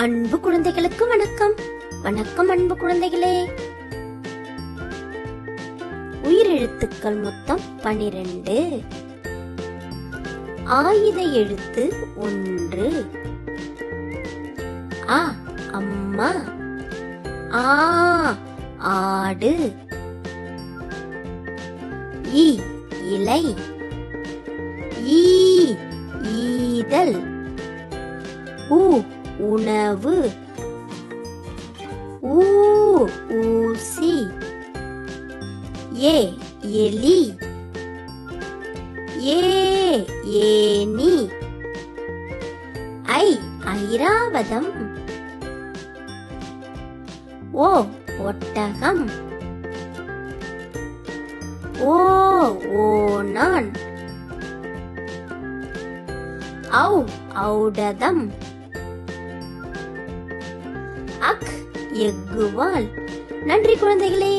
அன்பு குழந்தைகளுக்கு வணக்கம். வணக்கம் அன்பு குழந்தைகளே. உயிரெழுத்துக்கள் மொத்தம் பனிரெண்டு. ஆயுத எழுத்து ஒன்று. ஆ அம்மா. ஆ ஆடு. இ இலை. ஈ ஈதல். உ உணவு. ஊ ஊசி. ஏ எலி. ஏ ஏனி ஐ ஐராவதம். ஓ ஒட்டகம். ஓ ஓனான் ஔ ஔடதம். அக் எக்குவால் நன்றி குழந்தைகளே.